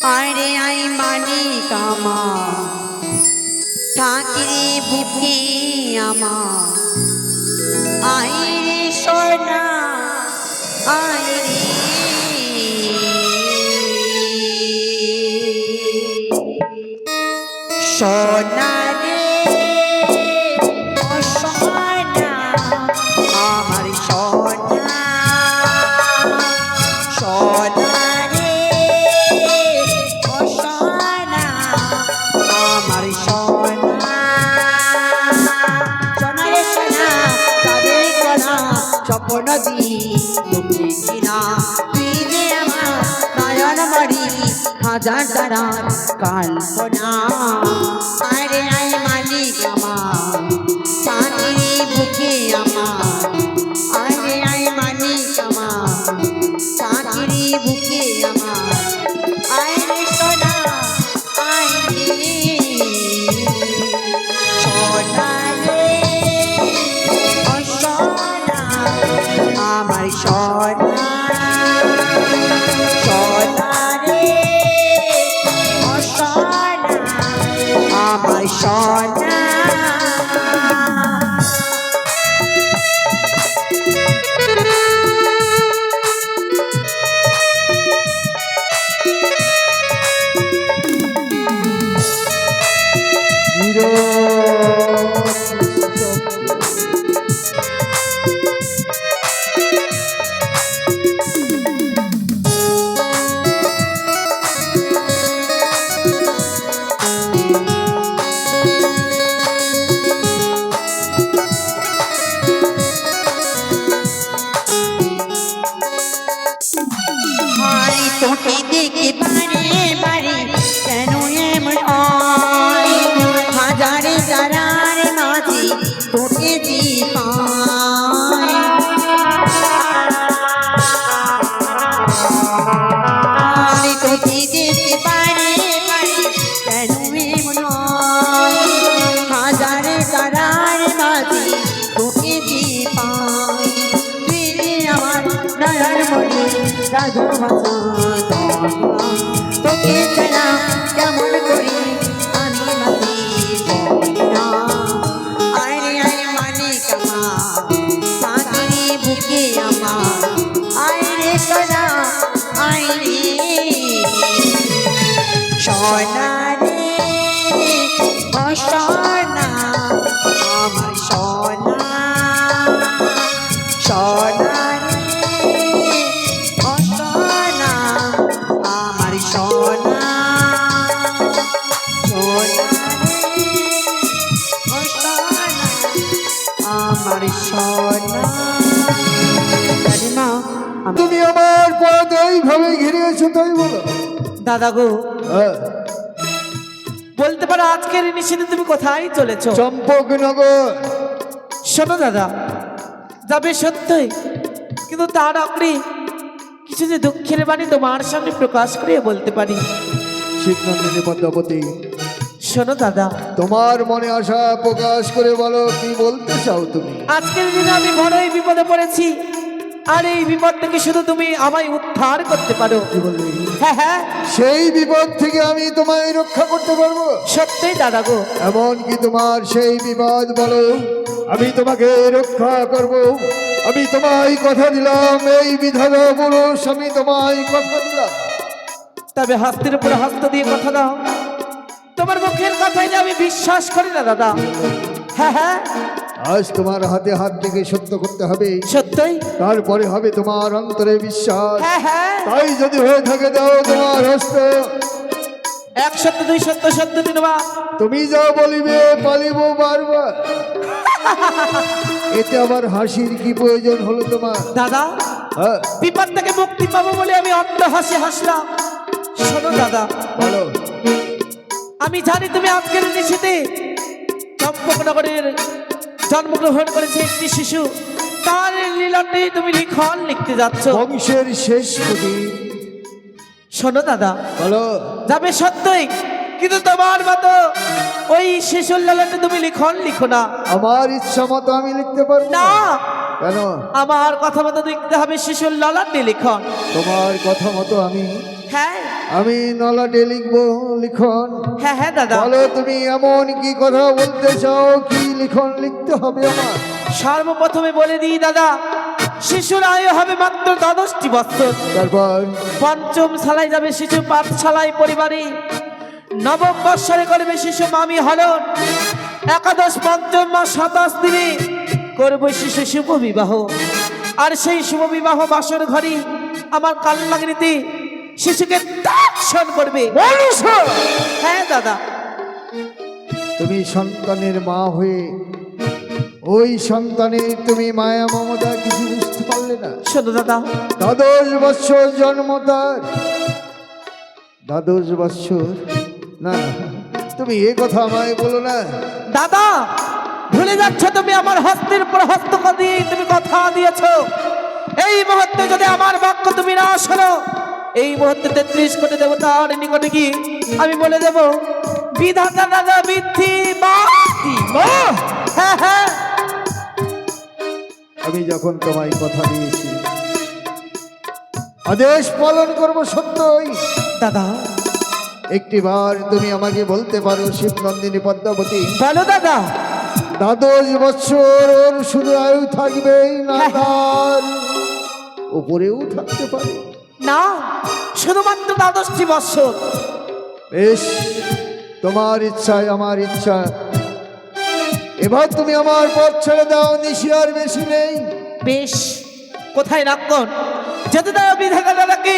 আরে আই মালিক আমার থাকিরে বুকে আমার আই রে সোনা আইরে সোনা স্বপ্ন দি তুমি কিনা। তুই যে আমার নয়ন মরি হাজার তারার আমার তোকে দেখে বারে বারে এইভাবে ঘিরেছো তাই বলো। দাদা গো হ্যাঁ, বলতে পারো আজকের নিষেধে তুমি কোথায় চলেছো? চম্পকনগর। শোনো দাদা যাবে সত্যই কিন্তু তার আগে কিছু যে দুঃখের বাণী তোমার সামনে প্রকাশ করে বলতে পারি। শিবনন্দিনী পদ্মাবতী শোনো দাদা। তোমার মনে আশা প্রকাশ করে বলো কি বলতে চাও তুমি? আজকের দিনে আমি বড়ই বিপদে পড়েছি। আর এই বিপদ থেকে শুধু তুমি আমায় উদ্ধার করতে পারো। কি বলবে হ্যাঁ হ্যাঁ। সেই বিপদ থেকে আমি তোমায় রক্ষা করতে পারব। সত্যই দাদা গো। এমন কি তোমার সেই বিপদ বলো? আমি তোমাকে রক্ষা করব। আমি তোমায় কথা দিলাম। এই বিধাতা পুরুষ আমি তোমায় কথা দিলাম। তবে হাস্তের উপরে হাস্ত দিয়ে কথা দাও। তোমার মুখের কথাই আমি বিশ্বাস করি না দাদা। হ্যাঁ হ্যাঁ। আজ তোমার হাতে হাত থেকে সত্য করতে হবে। সত্যই? তারপরে হবে তোমার অন্তরে বিশ্বাস। হ্যাঁ হ্যাঁ। তাই যদি হয়ে থাকে দাও তোমার হস্ত। এক সত্য দুই সত্য সত্য দিন তুমি যা বলিবে পালিব বারবার। এতে আবার হাসির কি প্রয়োজন হলো তোমার? দাদা হ্যাঁ। বিপদ থেকে মুক্তি পাবো বলে আমি অন্য হাসি হাসলাম। শোনো দাদা বলো। আমি জানি তুমি আজকের নিশীতে চম্পকনগরের জন্মগ্রহণ করেছে একটি শিশু। তার লীলাটি তুমি লিখন লিখতে যাচ্ছ। বংশের শেষ প্রতি শোনো দাদা। বলো। যাবে সত্যই কিন্তু তোমার মতো ওই শিশুর লালাতে তুমি লিখন লিখো না। আমার ইচ্ছা মতো আমি লিখতে পারব না। কেন? আমার কথা মতো লিখতে হবে শিশুর ললাটে লিখন। তোমার কথা মতো আমি হ্যাঁ। আমি নলাটে লিখব লিখন। হ্যাঁ হ্যাঁ দাদা। বলো তুমি এমন কি কথা বলতে চাও? কি লিখন লিখতে হবে আমার? সর্বপ্রথমে বলে দিই দাদা শিশুর আয়ু হবে মাত্র দ্বাদশটি বছর। তারপর? পঞ্চম শালায় যাবে শিশু পাঠশালায় পরিবারে। নবম বৎসরে করবে শিশু মামি হলন। একাদশ পঞ্চম মাস সাতাশ দিনে করবে শিশু শুভ বিবাহ। আর সেই শুভ বিবাহ বাসর ঘরে আমার কাল্লাগিরিতে শিশুকে দর্শন করবে। হ্যাঁ দাদা। তুমি সন্তানের মা হয়ে ওই সন্তানের তুমি মায়া মমতা কিছু বুঝতে পারলে না? শোনো দাদা। দ্বাদশ বৎসর জন্ম তার। দ্বাদশ বৎসর? না তুমি এ কথা আমায় বলো না। দাদা ভুলে যাচ্ছ তুমি আমার হস্তের উপর হস্ত দিয়ে তুমি কথা দিয়েছ। এই মুহূর্তে যদি আমার বাক্য তুমি না শোনো এই মুহূর্তে তেত্রিশ কোটি দেবতার নিকটে কি আমি বলে দেব? বিধাতা দাদা বৃদ্ধি হ্যাঁ হ্যাঁ। আমি যখন তোমায় কথা দিয়েছি আদেশ পালন করব সত্যই। দাদা। একটিবার তুমি আমাকে বলতে পারো শিব শিবনন্দিনী পদ্মাবতী। বলো দাদা। দ্বাদশ বছর ওর শুধু আয়ু থাকবেই না তার উপরেও থাকতে পারে। না শুধুমাত্র দ্বাদশটি বৎসর। বেশ তোমার ইচ্ছায় আমার ইচ্ছা এবার তুমি আমার পথ ছেড়ে দাও নিশি আর বেশি নেই। বেশ কোথায় রাখুন যেতে দাও বিধাতা দাদাকে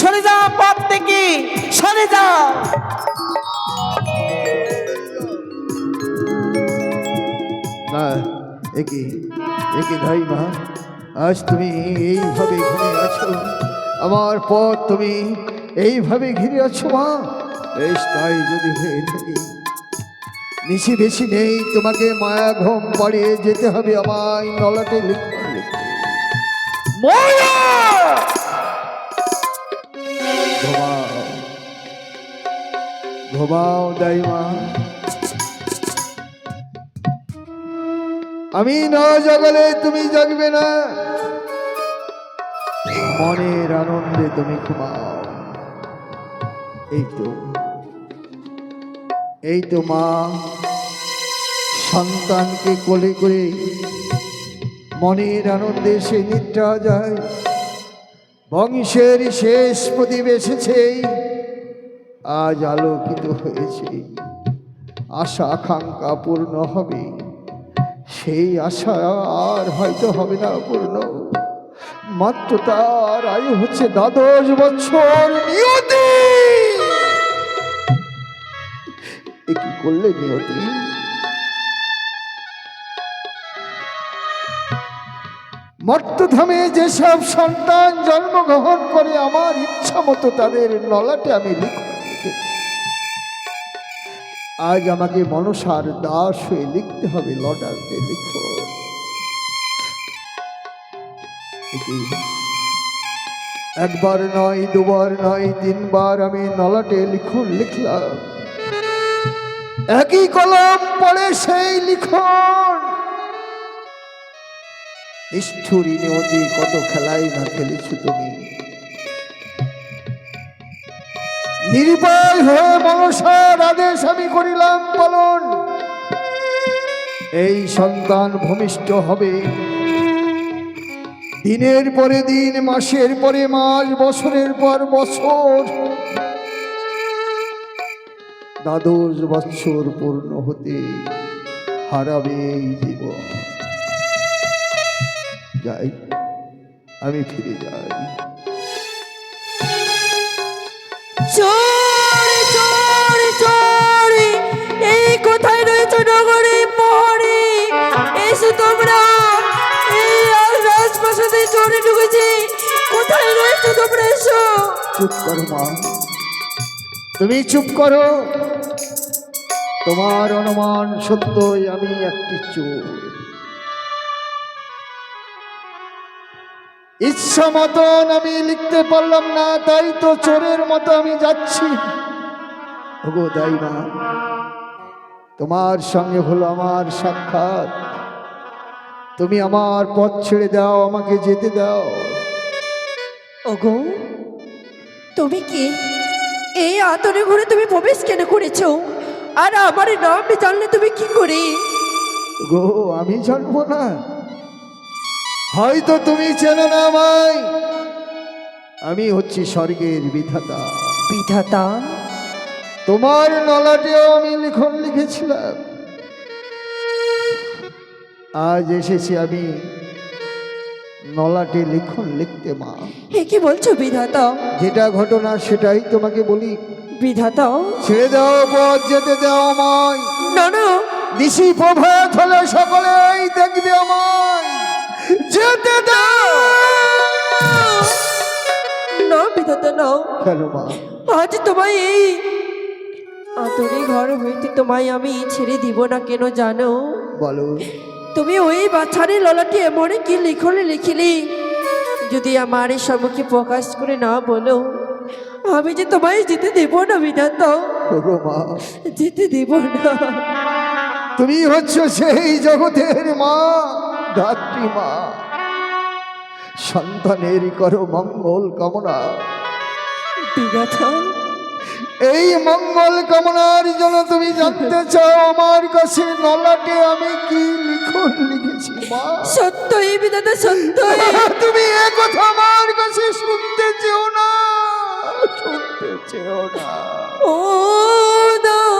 সরে যাও পথ থেকে। সরে যাও। না একই একই ধাই মা আজ তুমি এইভাবে ঘুরে আছো। আমার পথ তুমি এইভাবে ঘিরে আছো মা? বেশ তাই যদি হয়ে থাকে। নিশি বেশি নেই তোমাকে মায়া ঘুম বাড়িয়ে যেতে হবে আমায় নলাটে লিখতে ঘুমাও। ঘুমাও দাইমা। আমি না জাগালে তুমি জাগবে না। মনের আনন্দে তুমি ঘুমাও। এই তো। এই তো মা, সন্তানকে কোলে করে মনের আনন্দে সে নিদ্রা যায়। বংশের শেষ এসেছে। আজ আলোকিত হয়েছে। আশা আকাঙ্ক্ষা পূর্ণ হবে। সেই আশা আর হয়তো হবে না, পূর্ণ মাত্র তার আয়ু হচ্ছে দ্বাদশ বছর নিয়তি। এ কি করলে নিয়তি? মর্তধামে যেসব সন্তান জন্মগ্রহণ করে, আমার ইচ্ছা মতো তাদের নলাটে আমি। আজ আমাকে মনসার দাস হয়ে লিখতে হবে, লটারকে লিখো। একবার নয়, দুবার নয়, তিনবার আমি নলাটে লিখন লিখলাম। একই কলম পড়ে সেই লিখন। নিষ্ঠুরী নিয়তি কত খেলাই না খেলেছ তুমি। নিরুপায় হয়ে মনসার আদেশ আমি করিলাম পালন। এই সন্তান ভূমিষ্ঠ হবে। দিনের পরে দিন, মাসের পরে মাস, বছরের পর বছর। দ্বাদশ বৎসর পূর্ণ হতে হারাবে এই জীবন। যাই, আমি ফিরে যাই। চোরে এই কোথায় রয়েছে নগরে মোহরে? এসো তোমরা চোরে ঢুকেছে। কোথায় রয়েছে তোমরা এসো। চুপ করো মা। তুমি চুপ করো। তোমার অনুমান সত্যই আমি একটি চোর। ইচ্ছা মতন আমি লিখতে পারলাম না, তাই তো চোরের মতো আমি যাচ্ছি। ওগো দাই মা তোমার সঙ্গে হলো আমার সাক্ষাৎ। তুমি আমার পথ ছেড়ে দাও আমাকে যেতে দাও। ওগো তুমি কি এই আতরে ঘরে তুমি প্রবেশ কেন করেছ? আর আমার নাম জানলে তুমি কি করে? গো আমি জানব না। হয়তো তুমি চেনো না আমায়। আমি হচ্ছি স্বর্গের বিধাতা। বিধাতা? তোমার নলাটেও আমি লিখন লিখেছিলাম। আজ এসেছি আমি নলাটে লিখন লিখতে মা। এ কি বলছো বিধাতা? যেটা ঘটনা সেটাই তোমাকে বলি। বিধাতা? ছেড়ে দাও পথ যেতে দাও আমায়। না না। নিশি প্রভাত হলে সকলেই দেখবে আমায়। যেতে দাও। না বিধাতা নাও কেন মা? আজ তোমায় এই আতরে ঘর হইতে তোমায় আমি ছেড়ে দিব না কেন জানো? বলো। তুমি ওই বাচ্চারে ললাটি এমনই কি লিখলে লিখিলি? যদি আমার এই সম্মুখে প্রকাশ করে না বলো আমি যে তোমায় যেতে দেব না বিধাতা। মা যেতে দেব না। তুমি হচ্ছ সেই জগতের মা ধাত্রী মা। সন্তানের করো মঙ্গল কামনা। বিধাতা এই মঙ্গল কামনার জন্য তুমি জানতে চাও আমার কাছে নলাটে আমি কি লিখন লিখেছি সত্যই বিধাতা সত্যই। তুমি একথা কথা আমার কাছে শুনতে চেও না শুনতে চেও না। ও দারুণ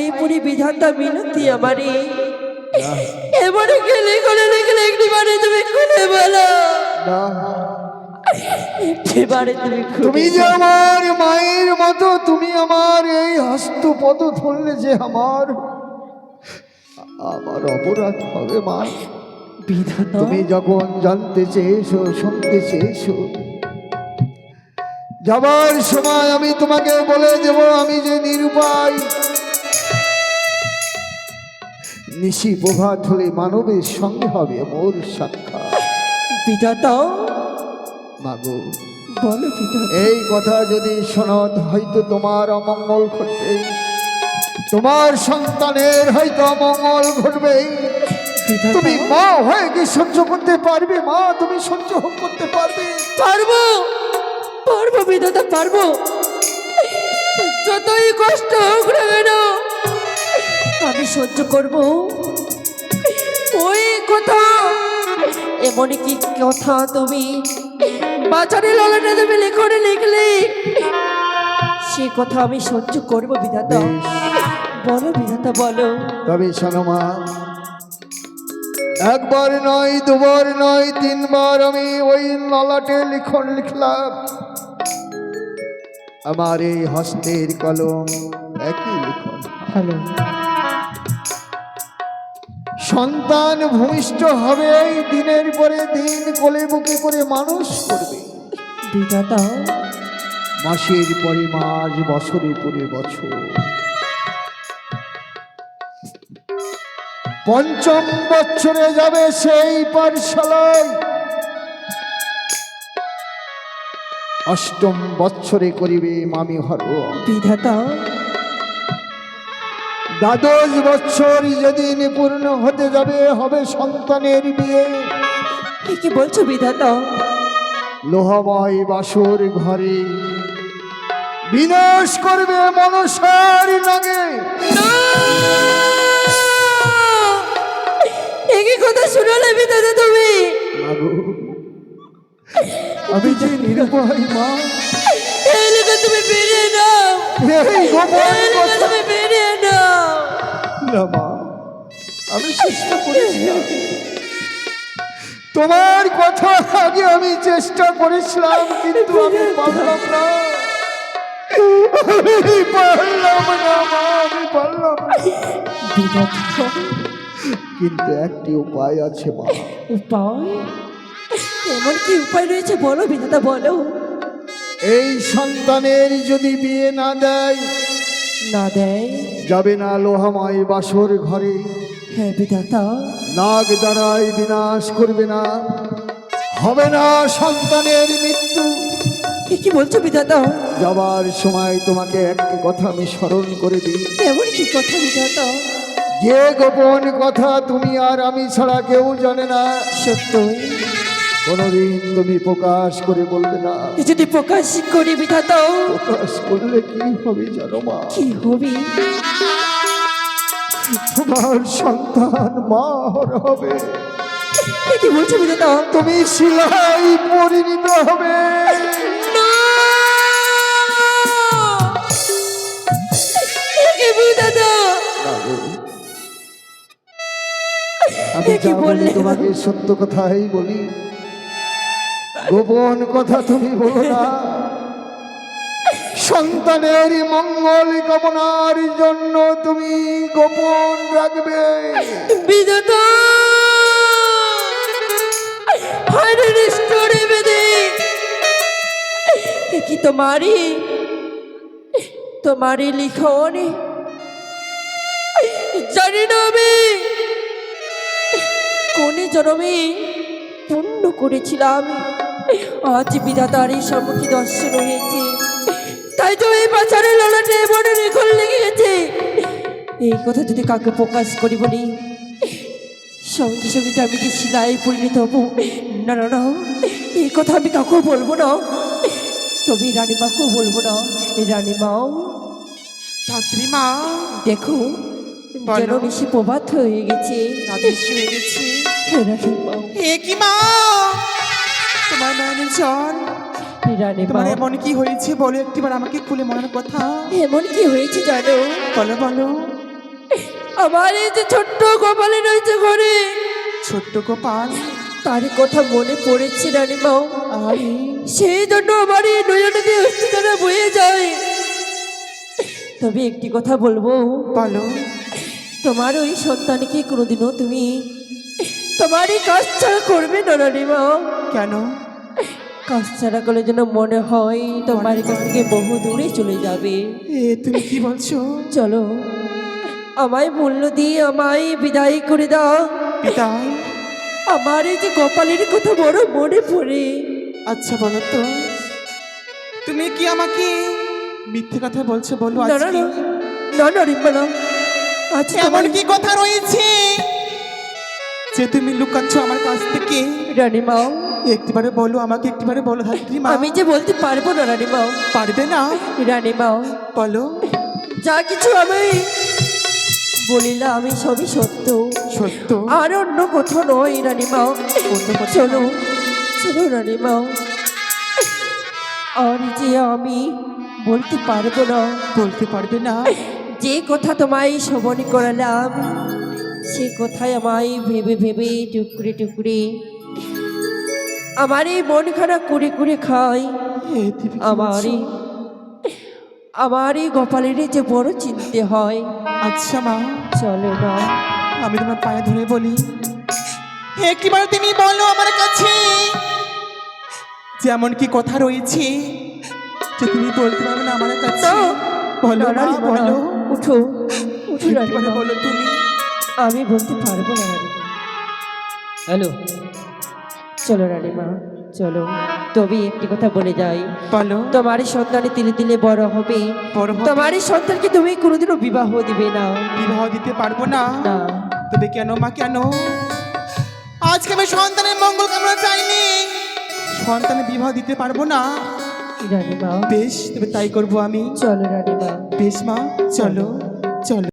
পায়ে পড়ে বিধাতা মিনতি আমারে এবারে গেলে করে লিখলে একটি বারে তুমি খুলে বলো। তুমি তুমি যে আমার মায়ের মতো তুমি আমার এই হস্ত পদ ধরলে যে আমার আমার অপরাধ হবে মা। বিধাতা? তুমি যখন জানতে চেয়েছো শুনতে চেয়েছো যাবার সময় আমি তোমাকে বলে দেব আমি যে নিরুপায় নিশি প্রভাত হলে মানবের সঙ্গে হবে মোর সাক্ষাৎ। বিধাতা মাগো বলো বিধাতা এই কথা যদি শোনত হয়তো তোমার অমঙ্গল ঘটবে তোমার সন্তানের হয়তো অমঙ্গল ঘটবে তুমি মা হয়ে কি সহ্য করতে পারবে মা তুমি সহ্য করতে পারবে। পারব। পারব বিধাতা পারব। যতই কষ্ট হোক না কেন আমি সহ্য করব? ওই কথা। এমনই কি কথা তুমি? বাজারে ললাটা তুমি লিখনে লিখলে। সে কথা আমি সহ্য করব বিধাতা। বলো বিধাতা বলো। তবে শোনো মা একবার নয় দুবার নয় তিনবার আমি ওই নলাটে লিখন লিখলাম। আমার এই হস্তের কলম একই লিখন। হ্যালো। সন্তান ভূমিষ্ঠ হবে এই দিনের পরে দিন কোলে বুকে করে মানুষ করবে। বিধাতা মাসের পরে মাস বছরের পরে বছর। পঞ্চম বছরে যাবে সেই পাঠশালায়। অষ্টম বছরে করিবে মামি হর বিধাতা দ্বাদশ বৎসর যেদিন পূর্ণ হতে যাবে হবে সন্তানের বিয়ে। এ কি বলছো বিধাতা? লোহময় বাসর ঘরে। বিনাশ করবে মনসার নাগে। না! এ কি কথা শুনালে বিধাতা তুমি? আমি যে নিরুপায় মা। তুমি বেরিয়ে নাও তুমি না মা আমি চেষ্টা করেছিলাম তোমার কথা আগে আমি চেষ্টা করেছিলাম কিন্তু আমি পারলাম না। আমি পারলাম না মা আমি পারলাম না। কিন্তু একটি উপায় আছে মা। উপায়? এমন কি উপায় রয়েছে? বলো বিধাতা বলো। এই সন্তানের যদি বিয়ে না দেয় না দেয়। যাবে না লোহাময় বাসর ঘরে। হ্যাঁ বিধাতা। নাগ দ্বারাই বিনাশ করবে না। হবে না সন্তানের মৃত্যু। কি বলছো বিধাতা? যাবার সময় তোমাকে একটি কথা আমি স্মরণ করে দিই। এমন কি কথা বিধাতা? যে গোপন কথা তুমি আর আমি ছাড়া কেউ জানে না। সত্যই। কোনোদিন তুমি প্রকাশ করে বলবে না। যদি প্রকাশ করি বিধাতা প্রকাশ করলে কি হবে জানো মা? কি হবে? তোমার সন্তান মা হবে। কি বলছো বিধাতা? তুমি শিলাই পরিণত হবে। আমি যা বলি? তোমাকে সত্য কথাই বলি। গোপন কথা তুমি বলো না। সন্তানের মঙ্গল কামনার জন্য তুমি গোপন রাখবে। কি তোমারই তোমারই লিখন? জানি না আমি কোন জন্মে পূর্ণ করেছিলাম। আজ বিধাতার এই সম্মুখী দর্শন হয়েছে। তাই তো এই বাজারে ললাটে মনে রেখল লেগে গেছে এই কথা যদি কাকে প্রকাশ করি বলি সঙ্গে সঙ্গে আমি যে শিলায় পরিণত হব। না না না এই কথা আমি কাউকেও বলব না। তবে রানীমাকেও বলব না। এই রানীমাও ধাত্রী মা দেখো। যেন বেশি প্রভাত হয়ে গেছে। হয়ে গেছি। রানীমাও এ কি মা? তোমার নয়নের জল তোমার এমন কি হয়েছে বলো একটিবার আমাকে খুলে মনের কথা। এমন কি হয়েছে জানো? বলো বলো। আমার এই যে ছোট্ট কপালে রয়েছে ঘরে। ছোট্ট গোপাল তার কথা মনে পড়েছে রানীমাও আরে। সেই জন্য আমার এই দিয়ে অস্থিতারা বয়ে যায়। তবে একটি কথা বলব। বলো। তোমার ওই সন্তানকে কোনোদিনও তুমি তোমার এই কাজ ছাড়া করবে না রানীমা কেন? কাজ ছাড়া করলে যেন মনে হয় তোমার কাছ থেকে বহু দূরে চলে যাবে। এ তুমি কি বলছো? চলো আমায় মূল্য দিয়ে আমায় বিদায় করে দাও। পিতাই আমার এই যে কপালের কথা বড় মনে পড়ে। আচ্ছা বলো তো। তুমি কি আমাকে মিথ্যে কথা বলছো বলো না না আজকে? না না না না। আজ এমন কি কথা রয়েছে যে তুমি লুকাচ্ছ আমার কাছ থেকে? রানীমাও একটিবারে বলো আমাকে একটিবারে বলো মা। আমি যে বলতে পারব না রানীমাও পারবে না? রানীমাও বলো। যা কিছু আমি বলিলাম আমি সবই সত্য। সত্য? আর অন্য কোথাও নয় রানীমাও অন্য কোথাও চলো চলো রানীমাও আর যে আমি বলতে পারব না বলতে পারবে না। যে কথা তোমায় শ্রবণ করালাম সে কথাই আমায় ভেবে ভেবে টুকরে টুকরে আমার এই মন খারাপ করে করে খাই কি আমার এই গোপালের যে বড় চিনতে হয়। আচ্ছা মা। চলো না। আমি তোমার পায়ে ধরে বলি। একটিবার তুমি বলো আমার কাছে। যেমন কি কথা রয়েছে যে তুমি বলতে পারবে না আমার কাছে। বলো বলো। উঠো উঠো বলো তুমি। আমি বলতে পারব না হ্যালো। চলো রানীমা চলো। তবে একটি কথা বলে যাই। বলো। তোমারই সন্তানে তিলে তিলে বড় হবে। তোমারই সন্তানকে তুমি কোনোদিনও বিবাহ দিবে না। বিবাহ দিতে পারব না। না। তবে কেন মা কেন? আজকে আমি সন্তানের মঙ্গল কামনা চাইনি। সন্তানের বিবাহ দিতে পারব না। রানীমা। বেশ তবে তাই করব আমি। চলো রানীমা। বেশ মা চলো। চলো।